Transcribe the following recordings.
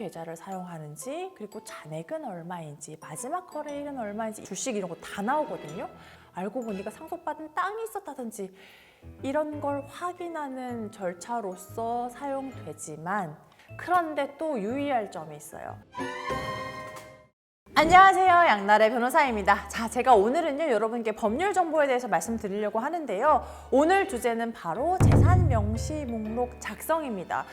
계좌를 사용하는지 그리고 잔액은 얼마인지 마지막 거래일은 얼마인지 주식 이런 거 다 나오거든요. 알고 보니까 상속받은 땅이 있었다든지 이런 걸 확인하는 절차로서 사용되지만 그런데 또 유의할 점이 있어요. 안녕하세요. 양나래 변호사입니다. 자, 제가 오늘은요, 여러분께 법률 정보에 대해서 말씀드리려고 하는데요. 오늘 주제는 바로 재산 명시 목록 작성입니다.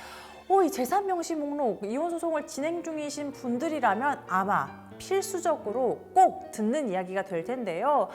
오, 이 재산 명시 목록, 이혼 소송을 진행 중이신 분들이라면 아마 필수적으로 꼭 듣는 이야기가 될 텐데요.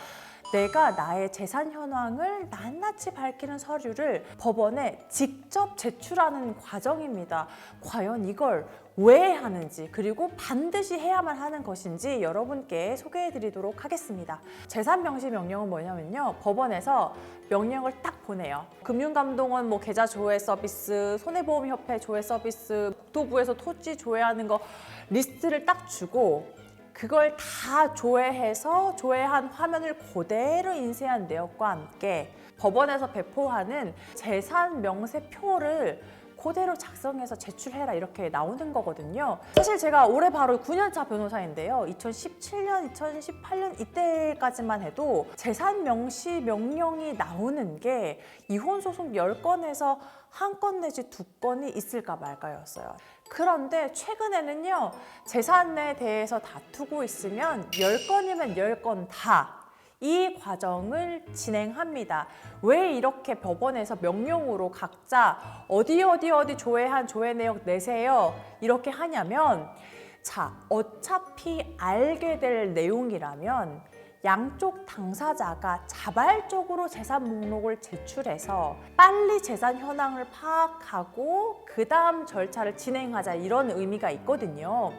내가 나의 재산 현황을 낱낱이 밝히는 서류를 법원에 직접 제출하는 과정입니다. 과연 이걸 왜 하는지 그리고 반드시 해야만 하는 것인지 여러분께 소개해 드리도록 하겠습니다. 재산 명시 명령은 뭐냐면요. 법원에서 명령을 딱 보내요. 금융감독원 뭐 계좌 조회 서비스, 손해보험협회 조회 서비스, 국토부에서 토지 조회하는 거 리스트를 딱 주고 그걸 다 조회해서 조회한 화면을 그대로 인쇄한 내역과 함께 법원에서 배포하는 재산 명세표를 그대로 작성해서 제출해라 이렇게 나오는 거거든요. 사실 제가 올해 바로 9년차 변호사인데요. 2017년, 2018년 이때까지만 해도 재산 명시 명령이 나오는 게 이혼 소송 10건에서 한 건 내지 두 건이 있을까 말까였어요. 그런데 최근에는요. 재산에 대해서 다투고 있으면 10건이면 10건 다 이 과정을 진행합니다. 왜 이렇게 법원에서 명령으로 각자 어디 어디 어디 조회한 조회 내역 내세요 이렇게 하냐면 자 어차피 알게 될 내용이라면 양쪽 당사자가 자발적으로 재산 목록을 제출해서 빨리 재산 현황을 파악하고 그 다음 절차를 진행하자 이런 의미가 있거든요.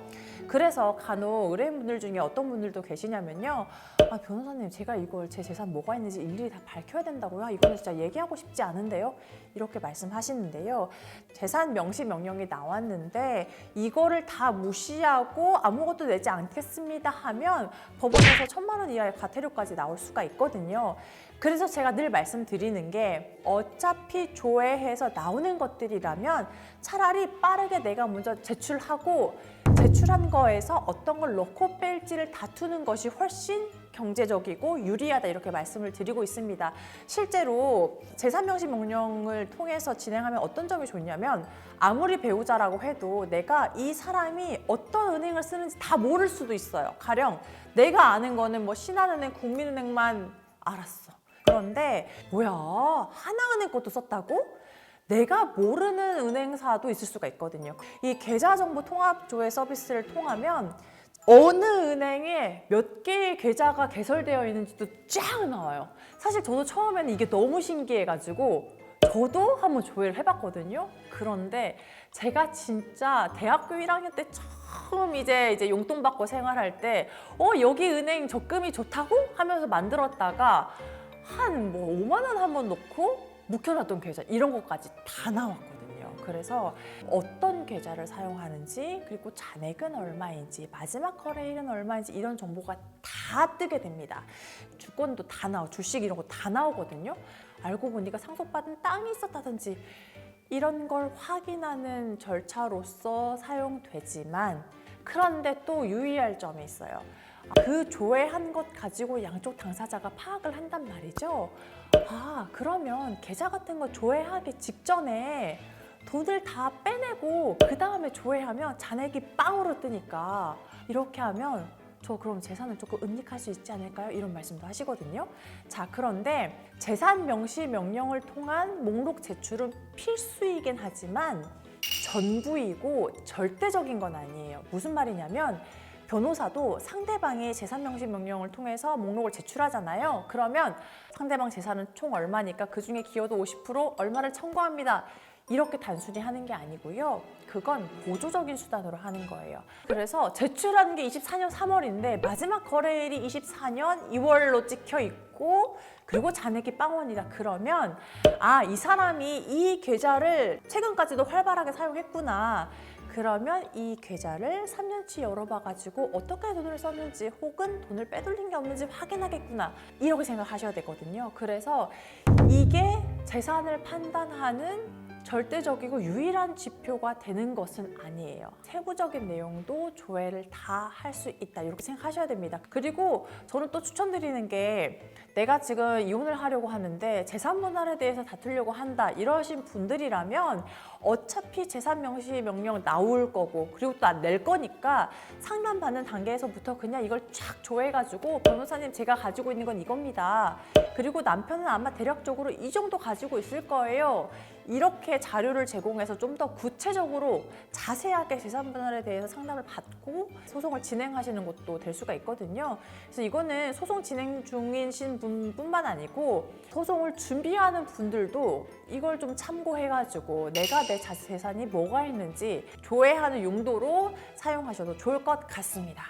그래서 간혹 의뢰인분들 중에 어떤 분들도 계시냐면요. 아, 변호사님, 제가 이걸 제 재산 뭐가 있는지 일일이 다 밝혀야 된다고요? 이거는 진짜 얘기하고 싶지 않은데요? 이렇게 말씀하시는데요. 재산 명시 명령이 나왔는데 이거를 다 무시하고 아무것도 내지 않겠습니다 하면 법원에서 천만 원 이하의 과태료까지 나올 수가 있거든요. 그래서 제가 늘 말씀드리는 게 어차피 조회해서 나오는 것들이라면 차라리 빠르게 내가 먼저 제출하고 제출한 거에서 어떤 걸 넣고 뺄지를 다투는 것이 훨씬 경제적이고 유리하다 이렇게 말씀을 드리고 있습니다. 실제로 재산명시 명령을 통해서 진행하면 어떤 점이 좋냐면 아무리 배우자라고 해도 내가 이 사람이 어떤 은행을 쓰는지 다 모를 수도 있어요. 가령 내가 아는 거는 뭐 신한은행, 국민은행만 알았어. 그런데 뭐야 하나은행 것도 썼다고? 내가 모르는 은행사도 있을 수가 있거든요. 이 계좌 정보 통합 조회 서비스를 통하면 어느 은행에 몇 개의 계좌가 개설되어 있는지도 쫙 나와요. 사실 저도 처음에는 이게 너무 신기해가지고 저도 한번 조회를 해봤거든요. 그런데 제가 진짜 대학교 1학년 때 처음 이제 이제 용돈 받고 생활할 때, 어 여기 은행 적금이 좋다고 하면서 만들었다가 한 뭐 5만 원 한 번 넣고 묵혀놨던 계좌 이런 것까지 다 나왔거든요. 그래서 어떤 계좌를 사용하는지 그리고 잔액은 얼마인지 마지막 거래일은 얼마인지 이런 정보가 다 뜨게 됩니다. 주권도 다 나오, 주식 이런 거 다 나오거든요. 알고 보니까 상속받은 땅이 있었다든지 이런 걸 확인하는 절차로서 사용되지만 그런데 또 유의할 점이 있어요. 그 조회한 것 가지고 양쪽 당사자가 파악을 한단 말이죠. 아, 그러면 계좌 같은 거 조회하기 직전에 돈을 다 빼내고 그 다음에 조회하면 잔액이 빵으로 뜨니까 이렇게 하면 저 그럼 재산을 조금 은닉할 수 있지 않을까요? 이런 말씀도 하시거든요. 자, 그런데 재산 명시 명령을 통한 목록 제출은 필수이긴 하지만 전부이고 절대적인 건 아니에요. 무슨 말이냐면 변호사도 상대방의 재산 명시 명령을 통해서 목록을 제출하잖아요. 그러면 상대방 재산은 총 얼마니까 그 중에 기여도 50% 얼마를 청구합니다. 이렇게 단순히 하는 게 아니고요. 그건 보조적인 수단으로 하는 거예요. 그래서 제출하는 게 24년 3월인데 마지막 거래일이 24년 2월로 찍혀 있고 그리고 잔액이 빵원이다. 그러면 아, 이 사람이 이 계좌를 최근까지도 활발하게 사용했구나. 그러면 이 계좌를 3년치 열어봐가지고 어떻게 돈을 썼는지 혹은 돈을 빼돌린 게 없는지 확인하겠구나 이렇게 생각하셔야 되거든요. 그래서 이게 재산을 판단하는 절대적이고 유일한 지표가 되는 것은 아니에요. 세부적인 내용도 조회를 다 할 수 있다. 이렇게 생각하셔야 됩니다. 그리고 저는 또 추천드리는 게 내가 지금 이혼을 하려고 하는데 재산 분할에 대해서 다투려고 한다. 이러신 분들이라면 어차피 재산 명시 명령 나올 거고 그리고 또낼 거니까 상담 받는 단계에서부터 그냥 이걸 쫙 조회해가지고 변호사님 제가 가지고 있는 건 이겁니다. 그리고 남편은 아마 대략적으로 이 정도 가지고 있을 거예요. 이렇게 자료를 제공해서 좀 더 구체적으로 자세하게 재산 분할에 대해서 상담을 받고 소송을 진행하시는 것도 될 수가 있거든요. 그래서 이거는 소송 진행 중이신 분뿐만 아니고 소송을 준비하는 분들도 이걸 좀 참고해가지고 내가 내 자- 재산이 뭐가 있는지 조회하는 용도로 사용하셔도 좋을 것 같습니다.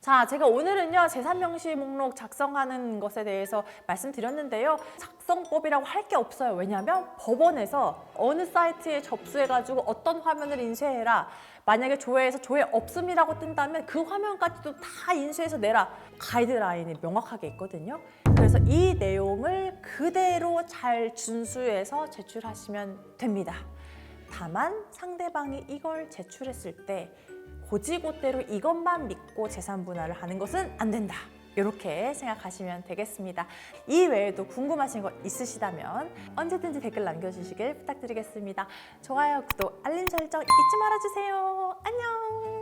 자, 제가 오늘은요, 재산 명시 목록 작성하는 것에 대해서 말씀드렸는데요. 작성법이라고 할 게 없어요. 왜냐하면 법원에서 어느 사이트에 접수해가지고 어떤 화면을 인쇄해라. 만약에 조회해서 조회 없음이라고 뜬다면 그 화면까지도 다 인쇄해서 내라. 가이드라인이 명확하게 있거든요. 그래서 이 내용을 그대로 잘 준수해서 제출하시면 됩니다. 다만 상대방이 이걸 제출했을 때 고지고대로 이것만 믿고 재산 분할을 하는 것은 안 된다. 이렇게 생각하시면 되겠습니다. 이 외에도 궁금하신 거 있으시다면 언제든지 댓글 남겨주시길 부탁드리겠습니다. 좋아요, 구독, 알림 설정 잊지 말아주세요. 안녕!